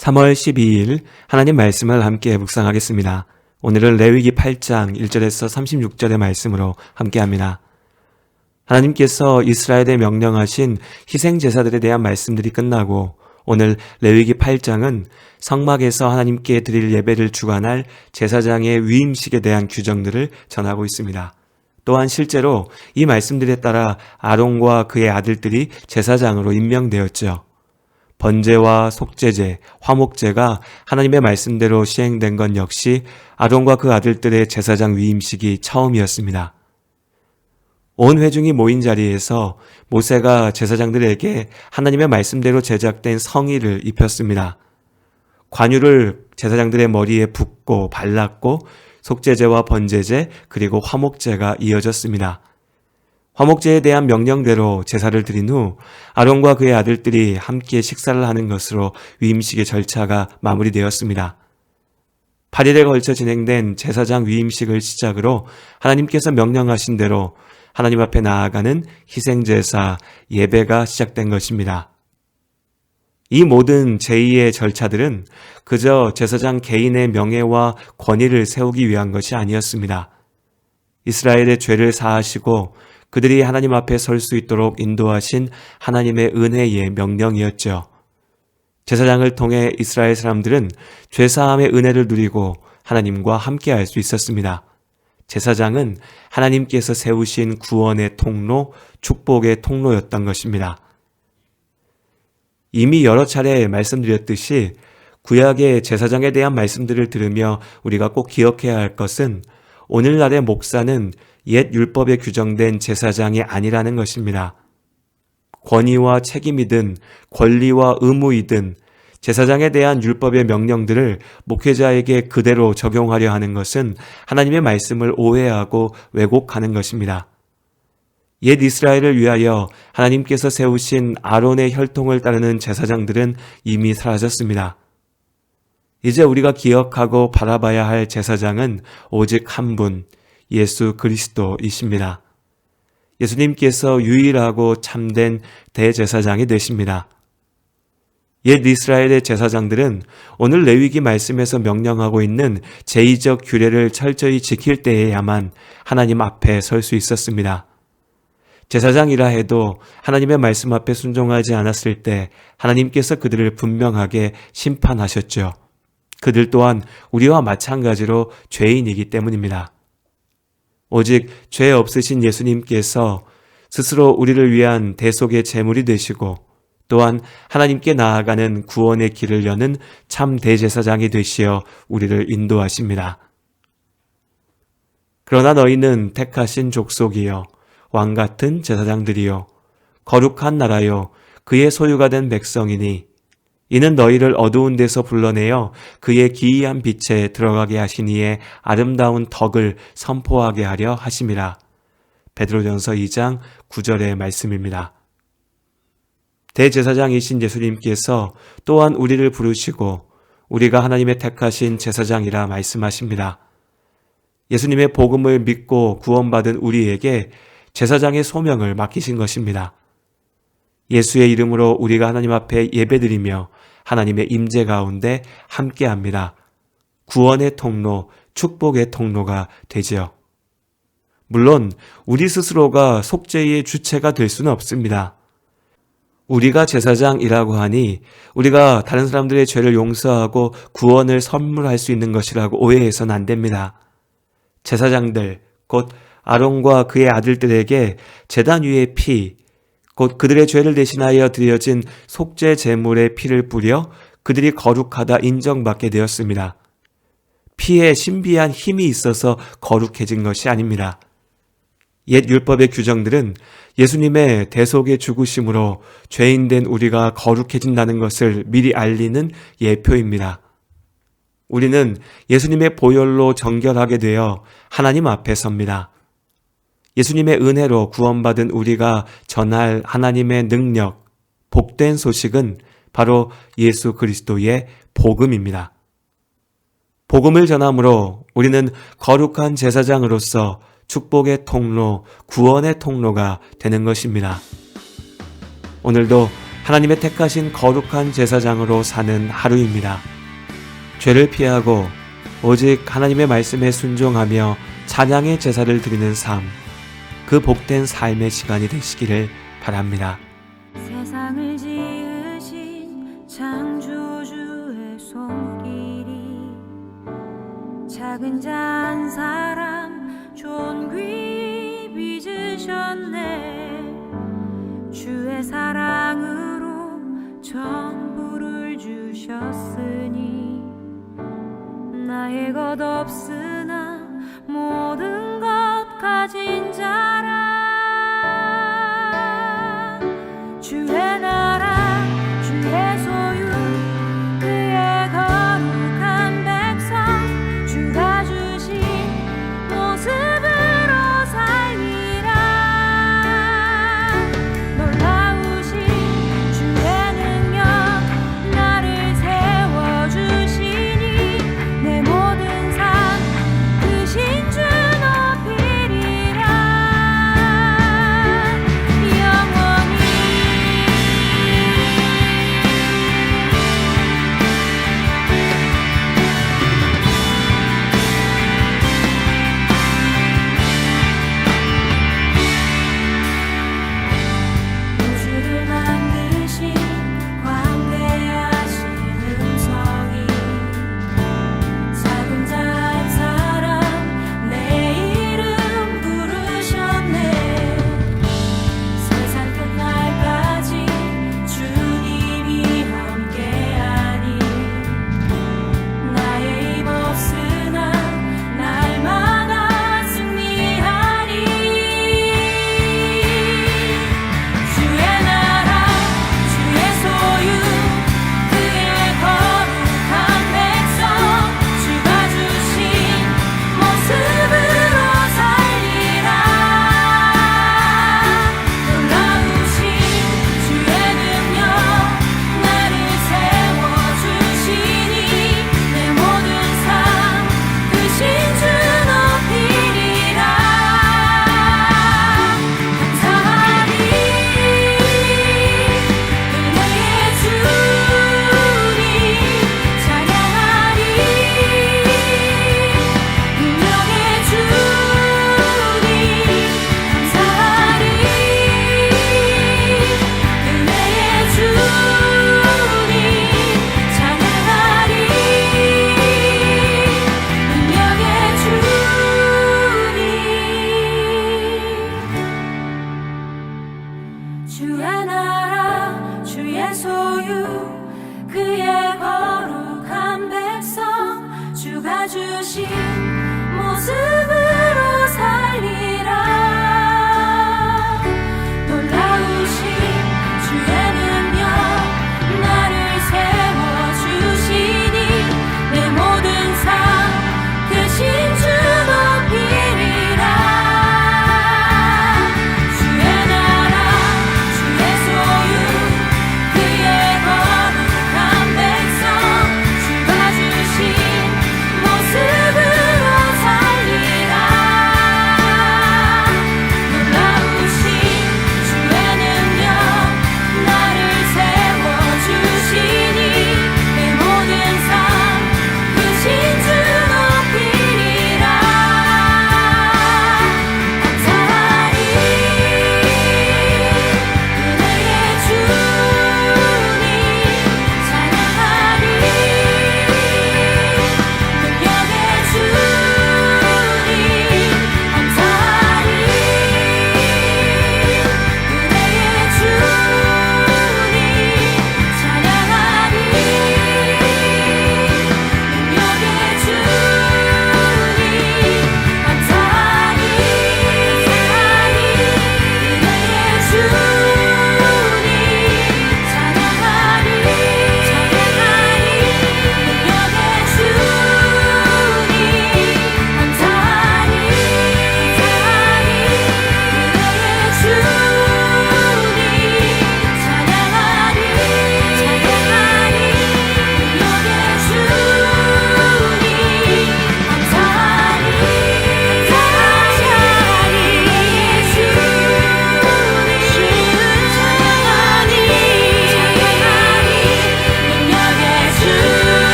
3월 12일 하나님 말씀을 함께 묵상하겠습니다. 오늘은 레위기 8장 1절에서 36절의 말씀으로 함께 합니다. 하나님께서 이스라엘에 명령하신 희생 제사들에 대한 말씀들이 끝나고 오늘 레위기 8장은 성막에서 하나님께 드릴 예배를 주관할 제사장의 위임식에 대한 규정들을 전하고 있습니다. 또한 실제로 이 말씀들에 따라 아론과 그의 아들들이 제사장으로 임명되었죠. 번제와 속죄제, 화목제가 하나님의 말씀대로 시행된 건 역시 아론과 그 아들들의 제사장 위임식이 처음이었습니다. 온 회중이 모인 자리에서 모세가 제사장들에게 하나님의 말씀대로 제작된 성의를 입혔습니다. 관유를 제사장들의 머리에 붓고 발랐고 속죄제와 번제제 그리고 화목제가 이어졌습니다. 화목제에 대한 명령대로 제사를 드린 후 아론과 그의 아들들이 함께 식사를 하는 것으로 위임식의 절차가 마무리되었습니다. 8일에 걸쳐 진행된 제사장 위임식을 시작으로 하나님께서 명령하신 대로 하나님 앞에 나아가는 희생제사 예배가 시작된 것입니다. 이 모든 제2의 절차들은 그저 제사장 개인의 명예와 권위를 세우기 위한 것이 아니었습니다. 이스라엘의 죄를 사하시고 그들이 하나님 앞에 설 수 있도록 인도하신 하나님의 은혜의 명령이었죠. 제사장을 통해 이스라엘 사람들은 죄사함의 은혜를 누리고 하나님과 함께 할 수 있었습니다. 제사장은 하나님께서 세우신 구원의 통로, 축복의 통로였던 것입니다. 이미 여러 차례 말씀드렸듯이 구약의 제사장에 대한 말씀들을 들으며 우리가 꼭 기억해야 할 것은 오늘날의 목사는 옛 율법에 규정된 제사장이 아니라는 것입니다. 권위와 책임이든 권리와 의무이든 제사장에 대한 율법의 명령들을 목회자에게 그대로 적용하려 하는 것은 하나님의 말씀을 오해하고 왜곡하는 것입니다. 옛 이스라엘을 위하여 하나님께서 세우신 아론의 혈통을 따르는 제사장들은 이미 사라졌습니다. 이제 우리가 기억하고 바라봐야 할 제사장은 오직 한 분, 예수 그리스도이십니다. 예수님께서 유일하고 참된 대제사장이 되십니다. 옛 이스라엘의 제사장들은 오늘 레위기 말씀에서 명령하고 있는 제의적 규례를 철저히 지킬 때에야만 하나님 앞에 설 수 있었습니다. 제사장이라 해도 하나님의 말씀 앞에 순종하지 않았을 때 하나님께서 그들을 분명하게 심판하셨죠. 그들 또한 우리와 마찬가지로 죄인이기 때문입니다. 오직 죄 없으신 예수님께서 스스로 우리를 위한 대속의 제물이 되시고 또한 하나님께 나아가는 구원의 길을 여는 참 대제사장이 되시어 우리를 인도하십니다. 그러나 너희는 택하신 족속이요 왕 같은 제사장들이요 거룩한 나라요 그의 소유가 된 백성이니 이는 너희를 어두운 데서 불러내어 그의 기이한 빛에 들어가게 하시니에 아름다운 덕을 선포하게 하려 하심이라. 베드로전서 2장 9절의 말씀입니다. 대제사장이신 예수님께서 또한 우리를 부르시고 우리가 하나님의 택하신 제사장이라 말씀하십니다. 예수님의 복음을 믿고 구원받은 우리에게 제사장의 소명을 맡기신 것입니다. 예수의 이름으로 우리가 하나님 앞에 예배드리며 하나님의 임재 가운데 함께 합니다. 구원의 통로, 축복의 통로가 되지요. 물론 우리 스스로가 속죄의 주체가 될 수는 없습니다. 우리가 제사장이라고 하니 우리가 다른 사람들의 죄를 용서하고 구원을 선물할 수 있는 것이라고 오해해서는 안 됩니다. 제사장들, 곧 아론과 그의 아들들에게 재단 위의 피, 곧 그들의 죄를 대신하여 드려진 속죄 제물의 피를 뿌려 그들이 거룩하다 인정받게 되었습니다. 피에 신비한 힘이 있어서 거룩해진 것이 아닙니다. 옛 율법의 규정들은 예수님의 대속의 죽으심으로 죄인된 우리가 거룩해진다는 것을 미리 알리는 예표입니다. 우리는 예수님의 보혈로 정결하게 되어 하나님 앞에 섭니다. 예수님의 은혜로 구원받은 우리가 전할 하나님의 능력, 복된 소식은 바로 예수 그리스도의 복음입니다. 복음을 전함으로 우리는 거룩한 제사장으로서 축복의 통로, 구원의 통로가 되는 것입니다. 오늘도 하나님의 택하신 거룩한 제사장으로 사는 하루입니다. 죄를 피하고 오직 하나님의 말씀에 순종하며 찬양의 제사를 드리는 삶, 그 복된 삶의 시간이 되시기를 바랍니다. 세상을 지으신 창조주의 손길이 작은 자 한 사람 존귀 빚으셨네 주의 사랑으로 전부를 주셨으니 나의 것 없으나 모든 가진 자라